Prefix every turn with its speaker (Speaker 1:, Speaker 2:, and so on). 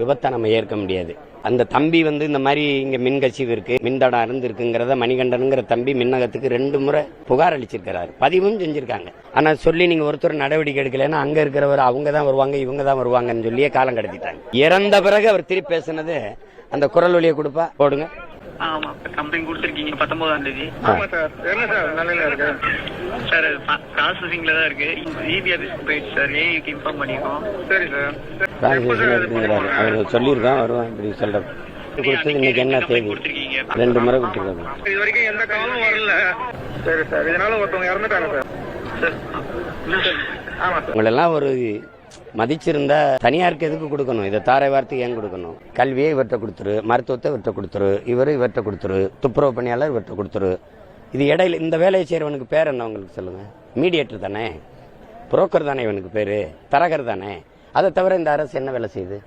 Speaker 1: விபத்தை நம்ம ஏற்க முடியாது. அந்த தம்பி வந்து இந்த மாதிரி இங்க மின் கசிவு இருக்கு மின்தடம் இருந்திருக்குங்கிறத மணிகண்டனுங்கிற தம்பி மின்னகத்துக்கு ரெண்டு முறை புகார் அளிச்சிருக்கிறாரு. பதிவும் செஞ்சிருக்காங்க. ஆனா சொல்லி நீங்க ஒருத்தர் நடவடிக்கை எடுக்கலைன்னா அங்க இருக்கிறவர் அவங்க தான் வருவாங்க இவங்க தான் வருவாங்கன்னு சொல்லியே காலம் கடத்திட்டாங்க. இறந்த பிறகு அவர் திருப்பி பேசுனது அந்த குரல் வழியை கொடுப்பா? போடுங்க.
Speaker 2: ஆமா கம்ப்ளைண்ட் கொடுத்துருக்கீங்க பத்தொன்பதாம் தேதி.
Speaker 3: சார். இருக்கு?
Speaker 2: சார் ப்ராசஸிங்ல தான் இருக்கு. இபி ஆஃபீஸ்க்கு போயிடுச்சு சார். ஏஐக்கு இன்ஃபார்ம் பண்ணிருக்கோம்?
Speaker 3: சரி சார்.
Speaker 1: டிரான்ஸ்லேஷன் இருக்குங்கிறாரு அவர் சொல்லியிருக்கான் வருவான் இப்படி சொல்ற கொடுத்து இன்னைக்கு என்ன தேதி? ரெண்டு முறை கொடுத்துருக்காங்க.
Speaker 3: இது வரைக்கும் எந்த காலும் வரல. சரி சார். இதனால ஒருத்தவங்க இறந்துட்டாங்க சார்.
Speaker 2: சார். இல்ல சார்
Speaker 3: ஆமா சார்.
Speaker 1: உங்களெல்லாம் ஒரு மதிச்சிருந்தா தனியாருக்கு எதுக்கு கொடுக்கணும்? இதை தாரை வார்த்தைக்கு ஏன் கொடுக்கணும்? கல்வியை இவர்கிட்ட கொடுத்துரு மருத்துவத்தை இவர்கிட்ட கொடுத்துரு இவர் இவர்கிட்ட கொடுத்துரு துப்புரவு பணியாளர் இவர்கிட்ட கொடுத்துரு. இது இடையில இந்த வேலையை செய்யறவனுக்கு பேர் என்ன உங்களுக்கு சொல்லுங்க? மீடியேட்டர் தானே? புரோக்கர் தானே இவனுக்கு பேரு? தரகர் தானே? அதை தவிர இந்த அரசு என்ன வேலை செய்யுது?